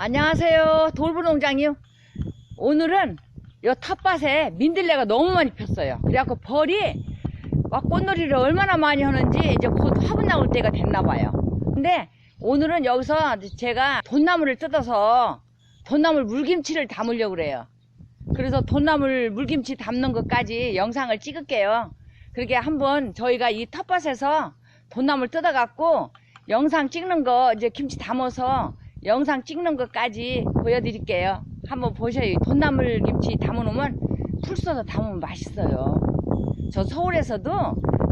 안녕하세요. 돌부농장이요. 오늘은 요 텃밭에 민들레가 너무 많이 폈어요. 그래갖고 벌이 막 꽃놀이를 얼마나 많이 하는지 이제 곧 화분 나올 때가 됐나 봐요. 근데 오늘은 여기서 제가 돈나물을 뜯어서 돈나물 물김치를 담으려고 그래요. 그래서 돈나물 물김치 담는 것까지 영상을 찍을게요. 그렇게 한번 저희가 이 텃밭에서 돈나물 뜯어갖고 영상 찍는 거 이제 김치 담아서 영상 찍는 것까지 보여드릴게요. 한번 보셔요. 돈나물 김치 담아놓으면 풀 써서 담으면 맛있어요. 저 서울에서도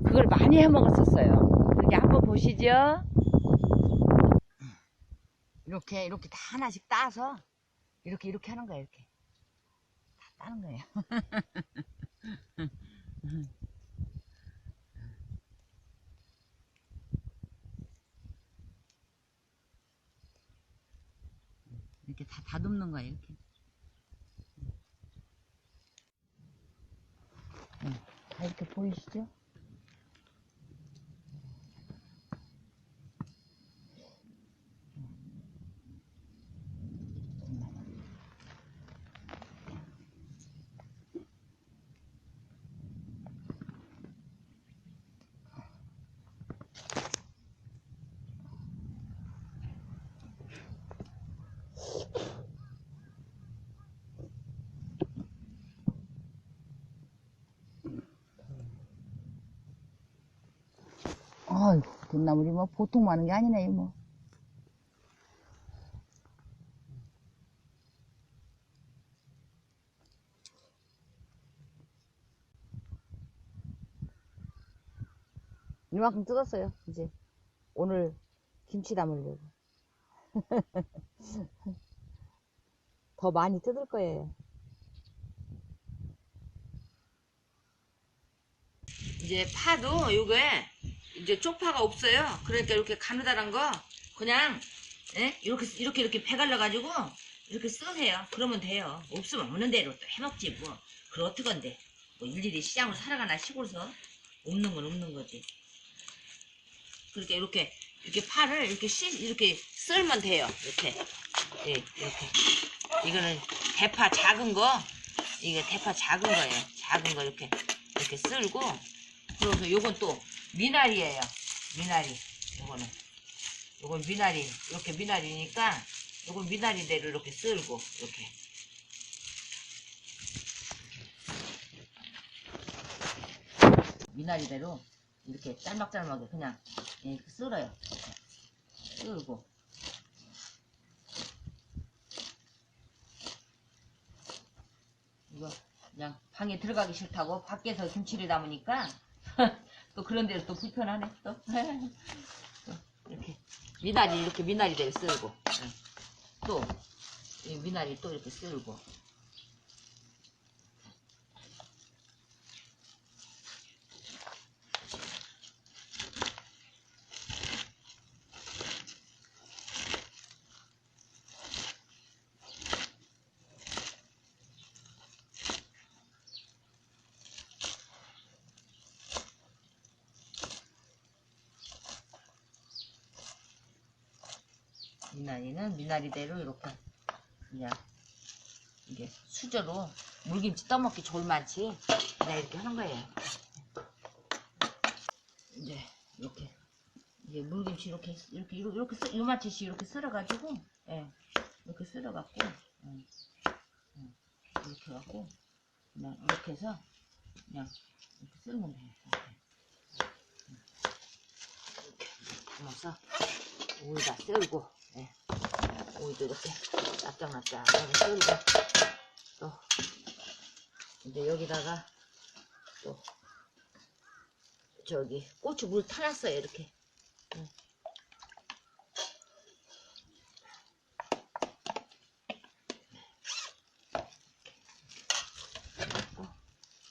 그걸 많이 해 먹었었어요. 이렇게 한번 보시죠. 이렇게 이렇게 다 하나씩 따서 이렇게 이렇게 하는 거예요. 이렇게 다 따는 거예요. 이렇게 다 다듬는 거예요. 이렇게. 응, 다 이렇게 보이시죠? 아이고, 돈나물이 뭐 보통 많은 게 아니네, 뭐. 이만큼 뜯었어요, 이제. 오늘 김치 담으려고. 더 많이 뜯을 거예요. 이제 파도 요게 이제 쪽파가 없어요. 그러니까 이렇게 가느다란 거 그냥 예? 이렇게 이렇게 이렇게 배갈라 가지고 이렇게 쓰세요. 그러면 돼요. 없으면 없는 대로 또 해먹지 뭐. 그럼 어떡한데? 뭐 일일이 시장으로 살아가나 시골서 없는 건 없는 거지. 그러니까 이렇게 이렇게 파를 이렇게 씻 이렇게 썰면 돼요. 이렇게 예, 이렇게 이거는 대파 작은 거 이게 대파 작은 거예요. 작은 거 이렇게 이렇게 썰고 그래서 요건 또 미나리예요. 미나리. 요거는. 요건 미나리. 이렇게 미나리니까 요건 미나리대로 이렇게 썰고 이렇게. 미나리대로 이렇게 짤막짤막하게 그냥 이렇게 썰어요. 썰고. 이거 그냥 방에 들어가기 싫다고 밖에서 김치를 담으니까 또 그런 데로 또 불편하네 또. 또 이렇게 미나리 이렇게 미나리대로 썰고 응. 또이 미나리 또 이렇게 썰고 미나리는 미나리대로 이렇게 그냥 이게 수저로 물김치 떠먹기 좋을만치 그냥 이렇게 하는 거예요. 이제 이렇게 이제 물김치 이렇게 이렇게 이렇게, 이렇게 썰- 요만치씩 이렇게 썰어가지고 예 이렇게 썰어갖고 예, 예, 이렇게 해갖고 그냥 이렇게 해서 그냥 이렇게 썰면 돼요. 이렇게 이렇게 담아서 오이다 썰고 예. 오이도 이렇게 납작납작하게 썰고 또 이제 여기다가 또 저기 고추 물 타놨어요 이렇게. 응. 또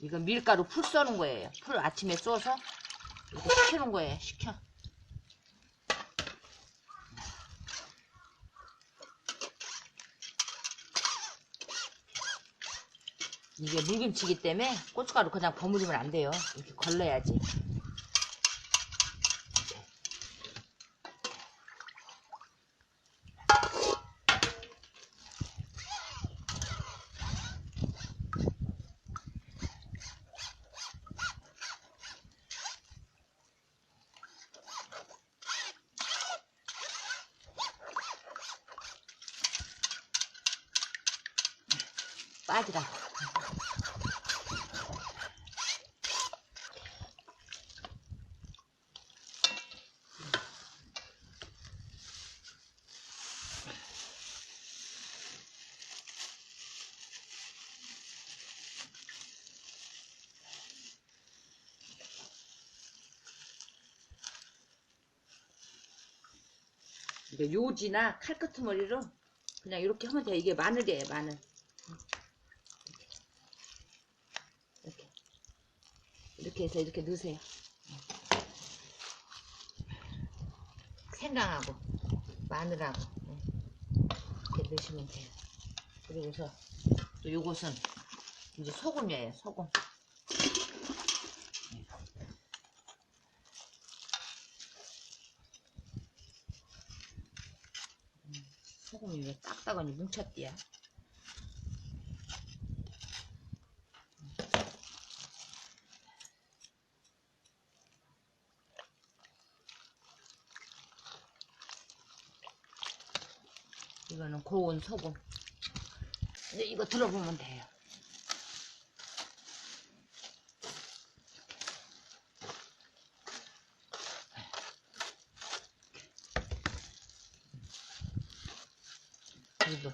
이건 밀가루 풀 써는 거예요. 풀 아침에 써서 이렇게 식혀놓은 거예요. 식혀 이게 물김치기 때문에 고춧가루 그냥 버무리면 안 돼요. 이렇게 걸러야지. 빠지라고. 이게 요지나 칼끝머리로 그냥 이렇게 하면 돼. 이게 마늘이에요, 마늘. 이렇게. 이렇게 해서 이렇게 넣으세요. 생강하고, 마늘하고, 네. 이렇게 넣으시면 돼요. 그리고서 또 요것은 이제 소금이에요, 소금. 소금이 왜 딱딱하니 뭉쳤디야? 이거는 고운 소금. 이제 이거 들어보면 돼요. 그리고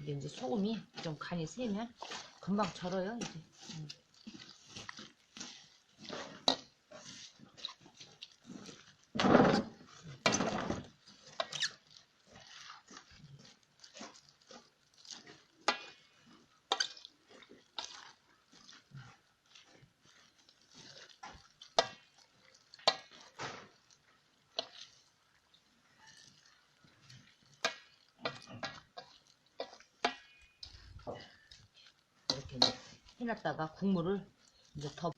이게 이제 소금이 좀 간이 세면 금방 절어요 이제 음. 이렇게 이제 해놨다가 국물을 이제 더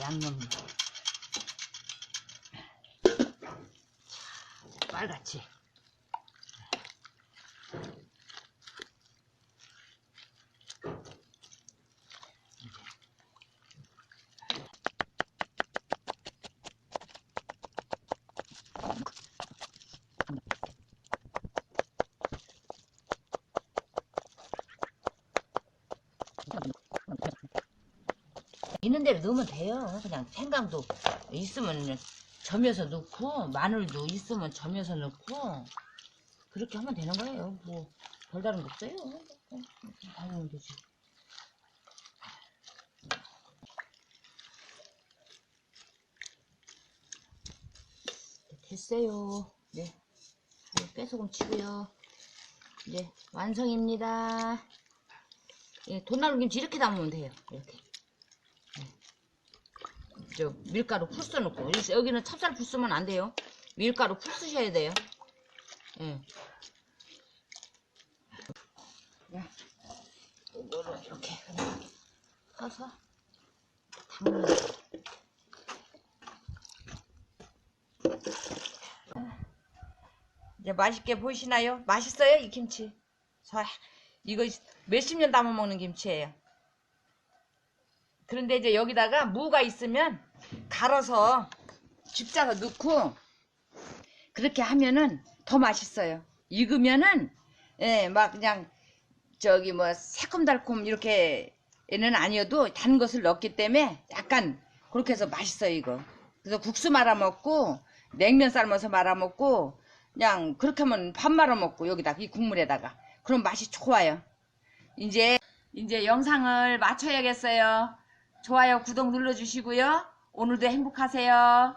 양념 빨갛지 있는 대로 넣으면 돼요. 그냥 생강도 있으면 점여서 넣고 마늘도 있으면 점여서 넣고 그렇게 하면 되는 거예요. 뭐 별다른 거 없어요. 다 넣으면 되지. 됐어요. 네. 깨소금 치고요. 이제 완성입니다. 예, 돈나물 김치 이렇게 담으면 돼요. 이렇게. 저 밀가루 풀 써놓고 여기- 여기는 찹쌀 풀 쓰면 안 돼요 밀가루 풀 쓰셔야 돼요 예. 야, 이거를 이렇게 그냥 서서 담는. 이제 맛있게 보이시나요? 맛있어요 이 김치 저 이거 몇십 년 담아 먹는 김치예요 그런데 이제 여기다가 무가 있으면 갈아서 집자서 넣고 그렇게 하면은 더 맛있어요. 익으면은 예, 막 그냥 저기 뭐 새콤달콤 이렇게는 아니어도 단 것을 넣기 때문에 약간 그렇게 해서 맛있어요 이거. 그래서 국수 말아 먹고 냉면 삶아서 말아 먹고 그냥 그렇게 하면 밥 말아 먹고 여기다 이 국물에다가 그럼 맛이 좋아요. 이제 이제 영상을 마쳐야겠어요. 좋아요, 구독 눌러주시고요. 오늘도 행복하세요.